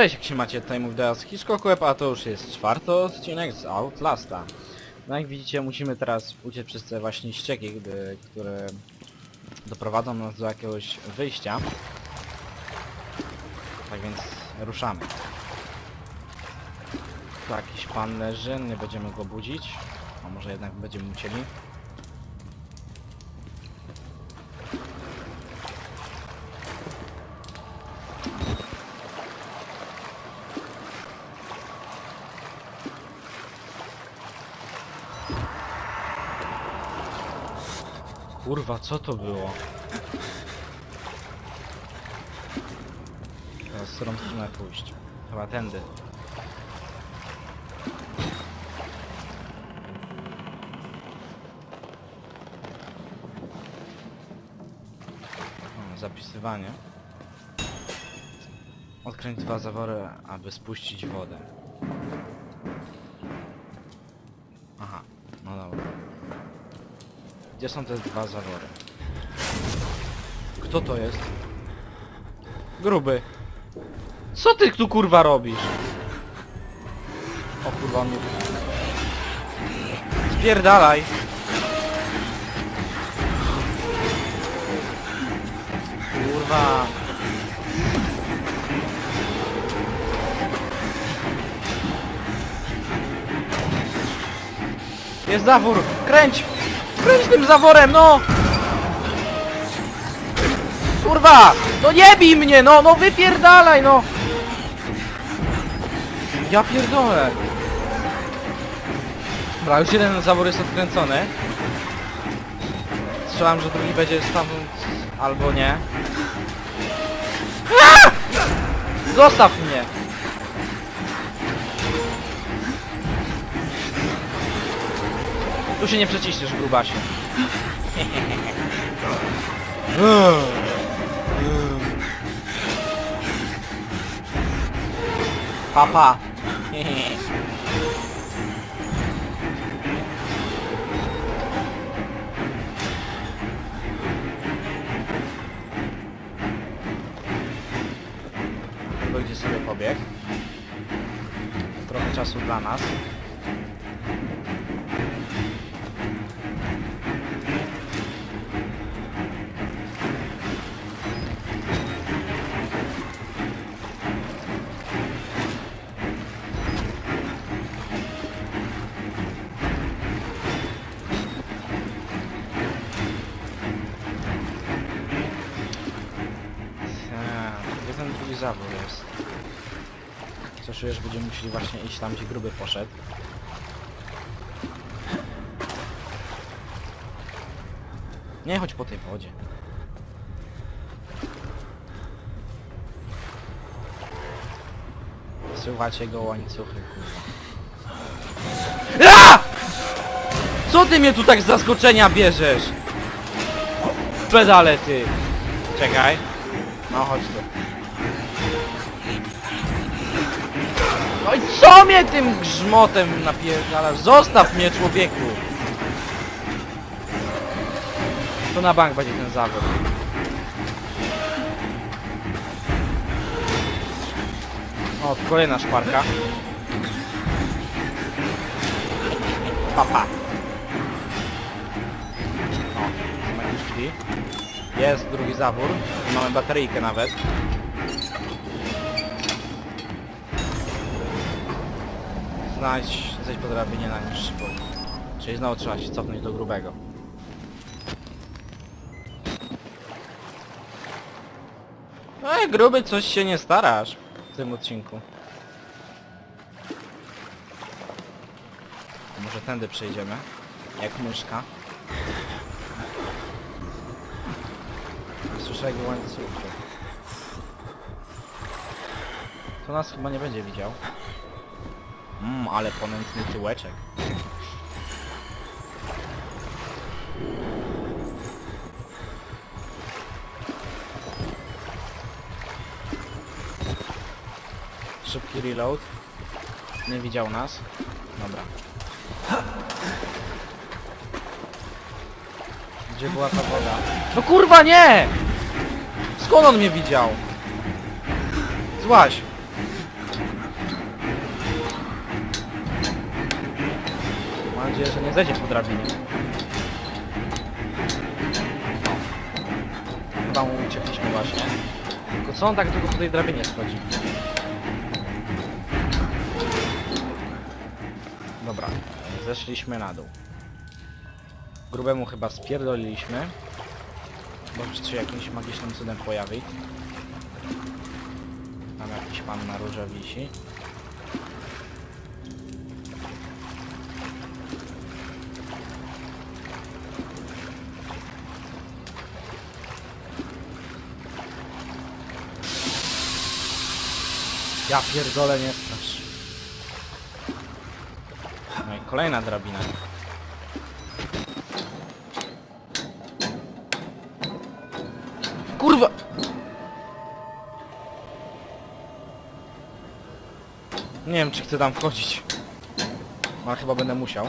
Cześć, jak się macie, tutaj mówi teraz Hitchcock a to już jest czwarty odcinek z Outlasta. No jak widzicie, musimy teraz uciec przez te właśnie ścieki, gdy, które doprowadzą nas do jakiegoś wyjścia. Tak więc ruszamy. Tu jakiś pan leży, nie będziemy go budzić. A może jednak będziemy musieli. Kurwa, co to było? Teraz w którą stronę pójść? Chyba tędy. Zapisywanie. Odkręć dwa zawory, aby spuścić wodę. Gdzie są te dwa zawory? Kto to jest? Gruby. Co ty tu kurwa robisz? O kurwa on mnie... Spierdalaj! Kurwa. Jest zawór! Kręć! Kręć tym zaworem, no! Kurwa! No nie bij mnie, no! No wypierdalaj, no! Ja pierdolę! Dobra, już jeden zawór jest odkręcony. Strzelam, że drugi będzie stamtąd albo nie. Zostaw mnie! Tu się nie przeciśniesz, grubasie. Papa. Będzie sobie pobieg. Trochę czasu dla nas. Zawór jest? Co czujesz, będziemy musieli właśnie iść tam, gdzie gruby poszedł. Nie chodź po tej wodzie. Słuchajcie go łańcuchy, kurwa. A! Co ty mnie tu tak z zaskoczenia bierzesz? Pedale ty! Czekaj. No chodź tu. Co mnie tym grzmotem napierdalasz? Zostaw mnie człowieku! To na bank będzie ten zawód. O, kolejna szparka. Papa. O, mamy. Jest drugi zawór. Mamy bateryjkę nawet. Znajdź, zejdź po drabinie na niższy poziom. Czyli znowu trzeba się cofnąć do grubego. Ej, gruby, coś się nie starasz w tym odcinku. Może tędy przejdziemy, jak myszka. Słyszę jego łańcuchy. To nas chyba nie będzie widział. Mmm, ale ponętny tyłeczek. Szybki reload. Nie widział nas. Dobra. Gdzie była ta woda? No kurwa nie! Skąd on mnie widział? Złaś! Mam nadzieję, że nie zejdzie po drabinie. Chyba mu uciekliśmy właśnie. Tylko co on tak długo po tej drabinie schodzi? Dobra, zeszliśmy na dół. Grubemu chyba spierdoliliśmy. Może się jakimś magicznym cudem pojawi. Tam jakiś pan na róże wisi. Ja pierdolę, nie strasz. No i kolejna drabina. Kurwa! Nie wiem, czy chcę tam wchodzić. No, ale chyba będę musiał.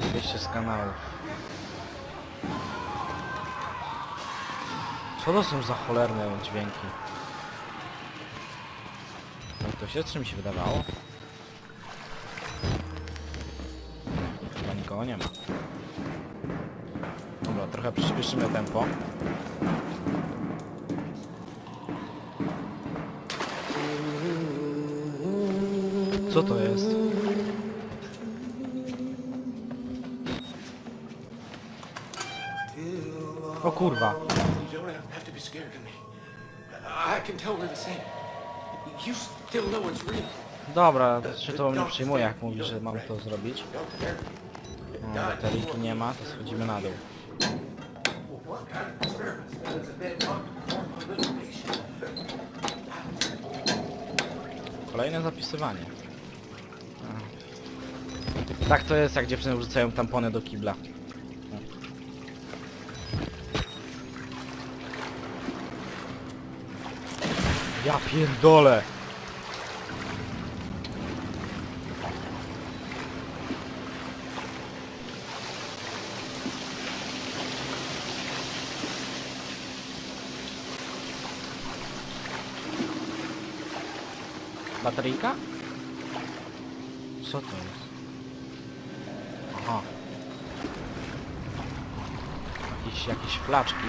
Wyjście z kanałów. Co to są za cholerne dźwięki? No to się czy mi się wydawało? Chyba nikogo nie ma. Dobra, trochę przyspieszymy tempo. Co to jest? O kurwa. You don't have to be scared of me. I can tell we're the same. You still know it's real. Dobra, się to mnie przyjmuje, jak mówi, że mam to zrobić. No, bateryjki nie ma, to schodzimy na dół. Kolejne zapisywanie. A. Tak to jest, jak dziewczyny wrzucają tampony do kibla. Ja pierdolę! Bateryjka? Co to jest? Aha. Jakieś, jakieś flaczki.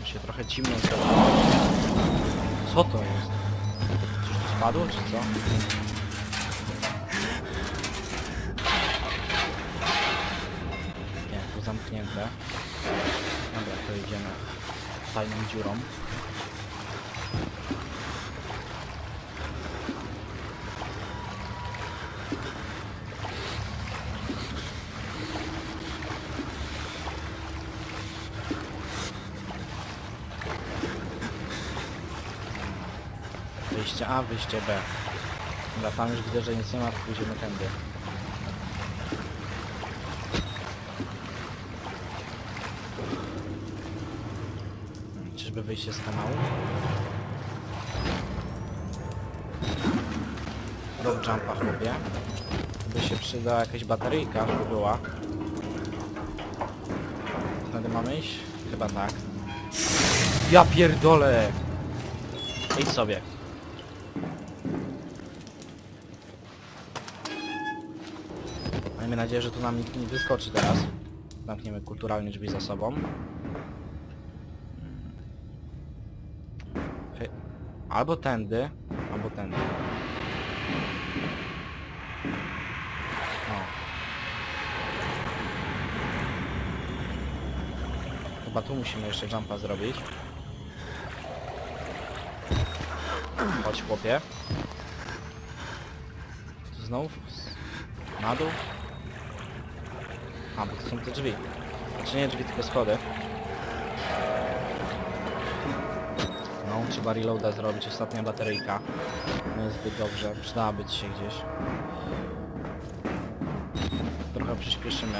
Mi się trochę zrobiło. Co to jest? Coś tu spadło, czy co? Nie, tu zamknięte. Dobra, to idziemy tajną dziurą. Wyjście A, wyjście B. Dobra, tam już widzę, że nic nie ma, pójdziemy tędy. Czyżby wyjście z kanału? Rob jumpa chłopie. By się przydała jakaś bateryjka, żeby była. Wtedy mamy iść? Chyba tak. Ja pierdolę! Idź sobie. Miejmy nadzieję, że tu nam nikt nie wyskoczy teraz. Zamkniemy kulturalnie drzwi za sobą. Albo tędy, albo tędy. O. Chyba tu musimy jeszcze jumpa zrobić. Chodź chłopie. Znów? Na dół? A, bo to są te drzwi. Znaczy nie drzwi, tylko schody. No, trzeba reloada zrobić, ostatnia bateryjka. Nie jest zbyt dobrze, przydałaby ci się gdzieś. Trochę przyspieszymy.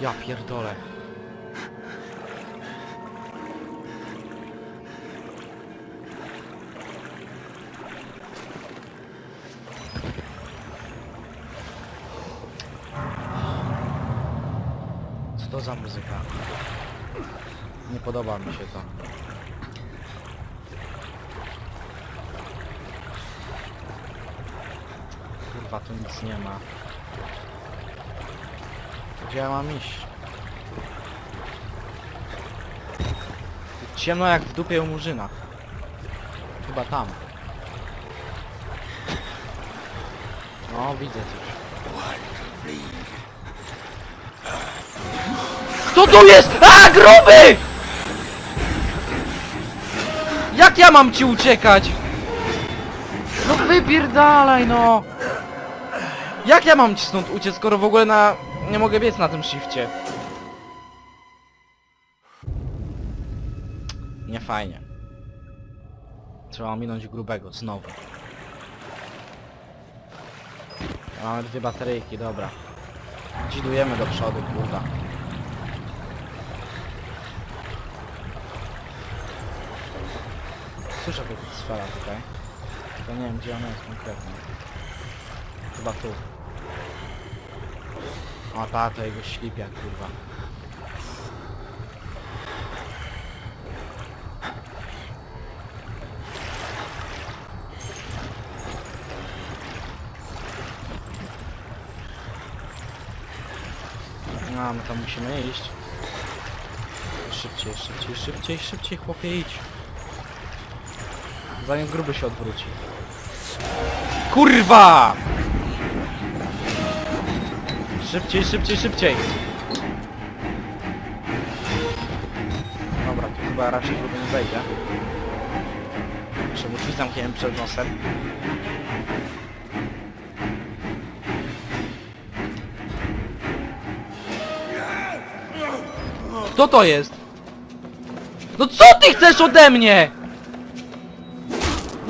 Ja pierdolę. To za muzyka? Nie podoba mi się to. Kurwa, tu nic nie ma. Gdzie ja mam iść? Ciemno jak w dupie u murzyna. Chyba tam. No, widzę coś. Kto tu jest? A, gruby! Jak ja mam ci uciekać? No wypierdalaj no! Jak ja mam ci stąd uciec, skoro w ogóle na... nie mogę biec na tym shifcie? Nie fajnie. Trzeba minąć grubego, znowu. Mamy dwie bateryjki, dobra. Dzidujemy do przodu, kurwa. Słyszę tylko sfera tutaj. Tylko nie wiem gdzie ona jest konkretnie. Chyba tu. O ta, to jego ślipia, kurwa. No, my tam musimy iść. Szybciej, szybciej, szybciej, szybciej, chłopie, idź. Zanim gruby się odwróci. Kurwa! Szybciej, szybciej, szybciej! Dobra, tu chyba raczej gruby nie wejdzie. Muszę mu drzwi zamknięłem przed nosem. Kto to jest? No co ty chcesz ode mnie?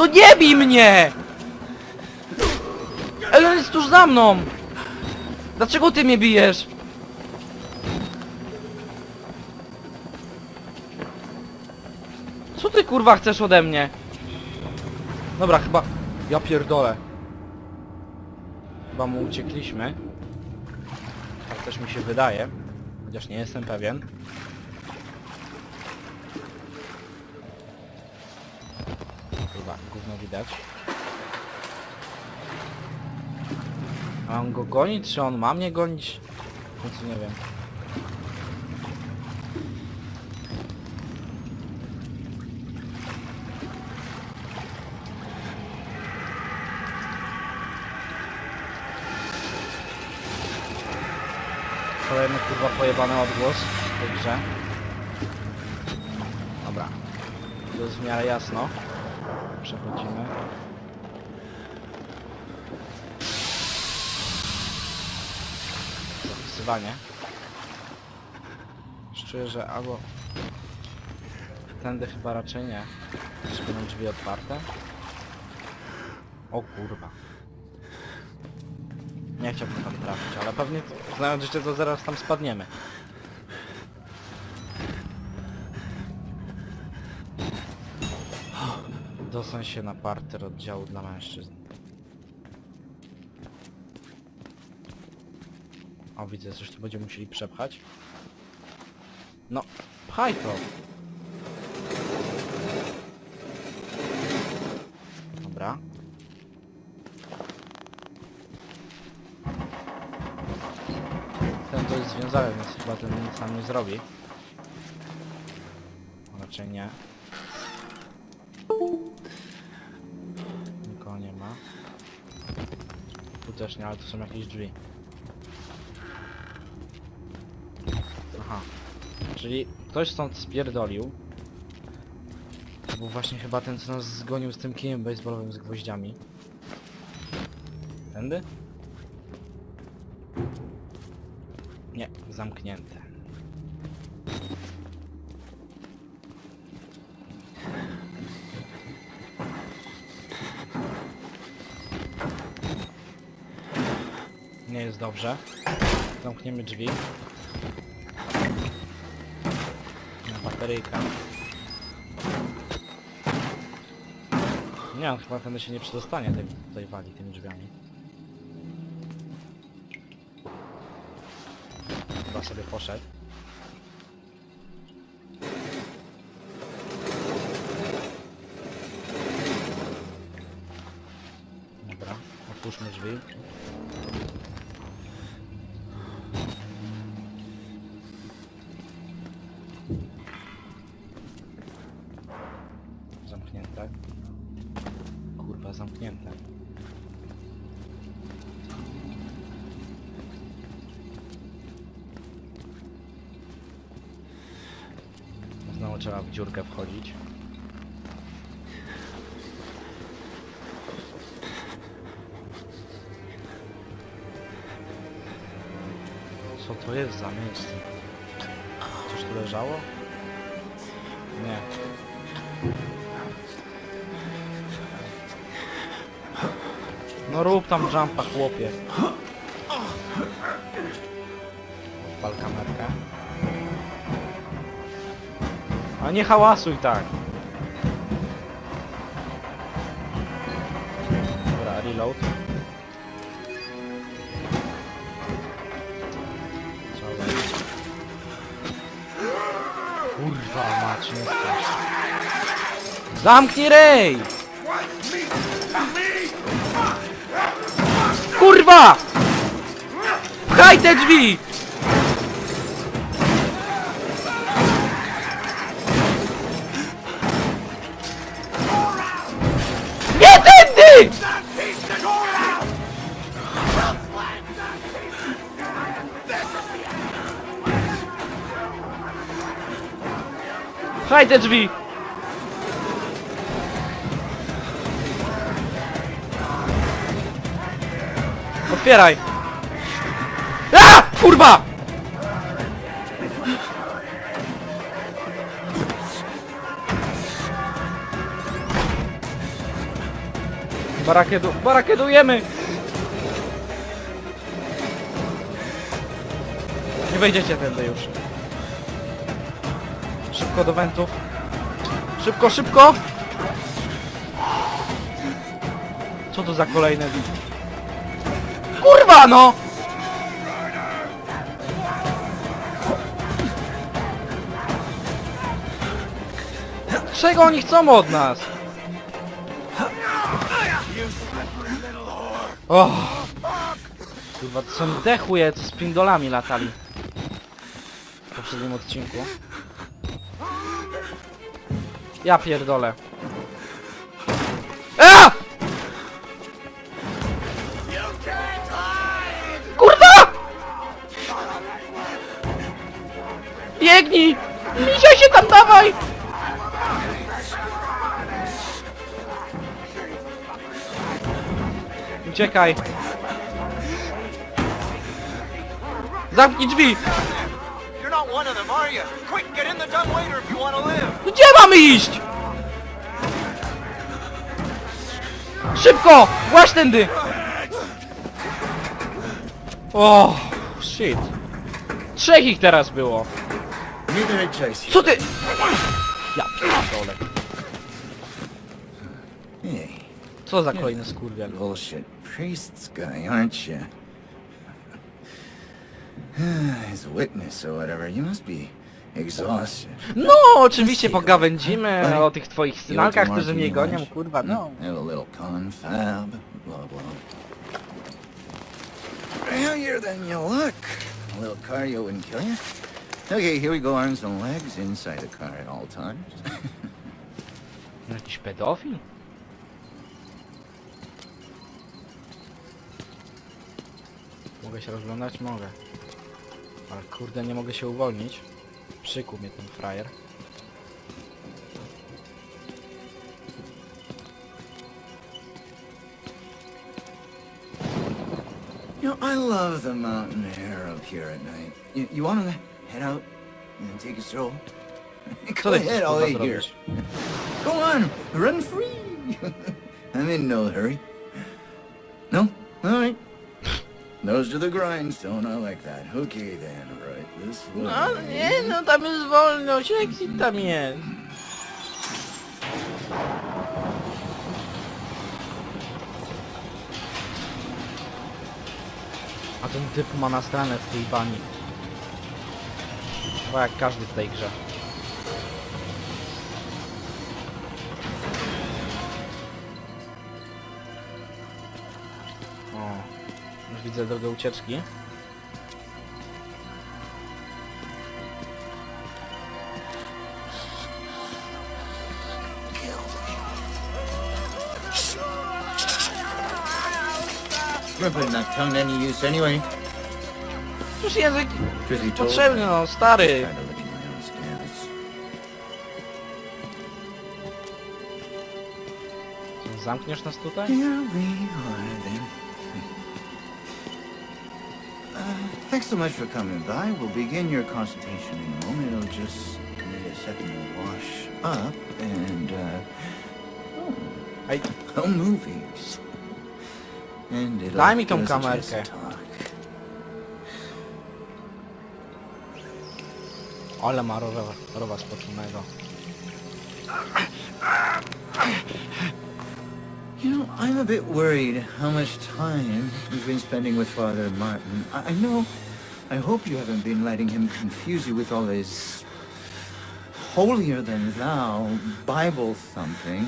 No nie bij mnie! Ej, on jest tuż za mną! Dlaczego ty mnie bijesz? Co ty kurwa chcesz ode mnie? Dobra, chyba... Ja pierdolę. Chyba mu uciekliśmy. Tak też mi się wydaje. Chociaż nie jestem pewien. Chyba gówno widać. On go goni, czy on ma mnie gonić? Końcu nie wiem. Kolejny kurwa pojebany odgłos w tej grze. Dobra. To jest w miarę jasno. Przechodzimy. Zapisywanie. Czuję, że albo... Tędy chyba raczej nie. Czy będą drzwi otwarte? O kurwa. Nie chciałbym tam trafić, ale pewnie znając życie to zaraz tam spadniemy. Dostań się na parter oddziału dla mężczyzn. O, widzę, coś tu będziemy musieli przepchać. No, pchaj to! Dobra. Ten to jest związany, więc chyba ten nic nam nie zrobi. Raczej nie. Też nie, ale tu są jakieś drzwi. Aha. Czyli ktoś stąd spierdolił. To był właśnie chyba ten, co nas zgonił z tym kijem baseballowym z gwoździami. Tędy? Nie, zamknięte. dobrze. Zamkniemy drzwi. Bateryjka. Nie, on chyba będę się nie przedostanie tej, tej wali tymi drzwiami. Chyba sobie poszedł. Dobra, otwórzmy drzwi. Dziurkę wchodzić. Co to jest za miejsce? Coś tu leżało? Nie. No rób tam jumpa, chłopie. Odpal kamerkę. A nie hałasuj tak. Dobra, reload. Kurwa mać, nie strasz. Zamknij rej! Kurwa! Pchaj te drzwi! Pchaj te drzwi! Otwieraj! A! Kurwa! Barakedu... Barakedujemy! Nie wejdziecie tędy już. Szybko do wentów. Szybko, szybko! Co to za kolejne wi- Kurwa no! Czego oni chcą od nas? Oh. Kurwa, to są dechuje, z pindolami latali. W poprzednim odcinku. Ja pierdolę. A! Kurwa! Biegnij! Misia się tam dawaj! Uciekaj! Zamknij drzwi! Gdzie mamy iść? Szybko! Właź tędy! O, shit. Trzech ich teraz było. Co ty? Ja pierdolę. Hey, Co za kolejny skurwiel? bullshit priest's guy, aren't you? His witness or whatever. You must be exhausted. No, oczywiście pogawędzimy o tych twoich synalkach, którzy mnie gonią, kurwa, no. Have a little confab, blah blah. Heavier than you look. A little cardio wouldn't kill you. Okay, here we go. Arms and legs inside the car at all times. Jakiś pedofil? Mogę się rozglądać? Mogę. Ale kurde, nie mogę się uwolnić. Przykuł mnie ten frajer. You know, I love the mountain air up here at night. You, you want to head out and take a stroll? Go ahead, I'll wait here. Go on, run free. I'm in no hurry. No? All right. Nose to the grindstone, I like that. Okay then, right this way. No nie, no tam jest wolność, exit tam jest. A ten typ ma na stronę w tej bani. Chyba jak każdy w tej grze. Widzę drogę ucieczki. Remember not tongue to any use anyway. Język Truth be told, potrzebny, no stary. licking my own. Zamkniesz nas tutaj? Here we are then. So much for coming by. We'll begin your consultation in a moment. It'll just need a second to wash up and, uh... Ej, Oh, movies. And it'll Daj mi tą give us a chance to kamerkę. talk. ale ma rowa, rowa spoczonego. You know, I'm a bit worried how much time you've been spending with Father Martin. I, I know, I hope you haven't been letting him confuse you with all his holier than thou Bible something.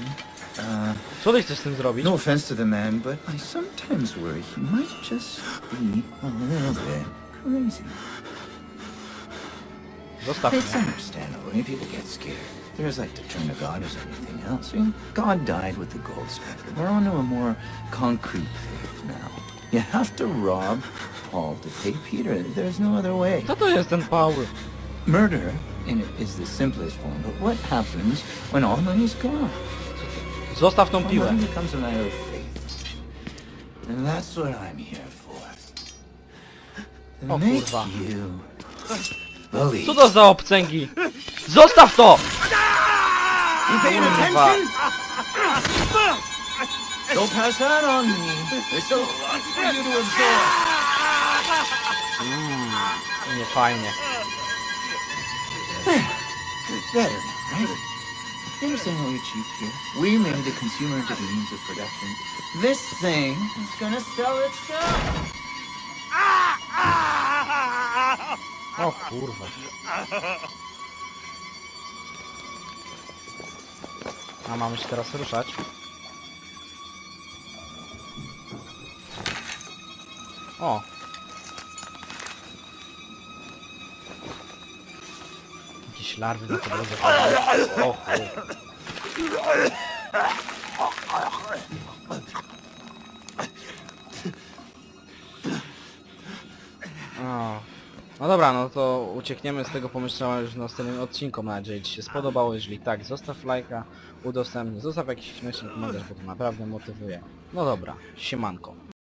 Uh, Co ty chcesz z tym zrobić? no offense to the man, but I sometimes worry he might just be a little bit crazy. Zostaw It's mnie. understandable. I mean, people get scared. There's like to turn to God as anything else. I mean, God died with the gold standard. We're on to a more concrete faith now. You have to rob Paul to pay Peter. There's no other way. Co to jest ten Paul? Murder in it is the simplest form, but what happens when all money's gone? Zostaw tą Well, piłę. then becomes a matter of faith. And that's what I'm here for. To make kurwa. you believe. Co to za obcęgi? Zostaw to! You paying Kurwa. Don't pass that on me. There's so much for you to absorb. Nie fajnie. Better, right? You understand what we achieved here? We made the consumer into the means of production. This thing is gonna sell itself. O kurwa. A mamy się teraz ruszać. O! Jakieś larwy na po drodze chodzą. O. No dobra, no to uciekniemy z tego pomieszczenia już w następnym odcinku. Mam nadzieję, Ci się spodobało. Jeżeli tak, zostaw lajka, udostępnij, zostaw jakiś śmieszny komentarz, bo to naprawdę motywuje. No dobra, siemanko.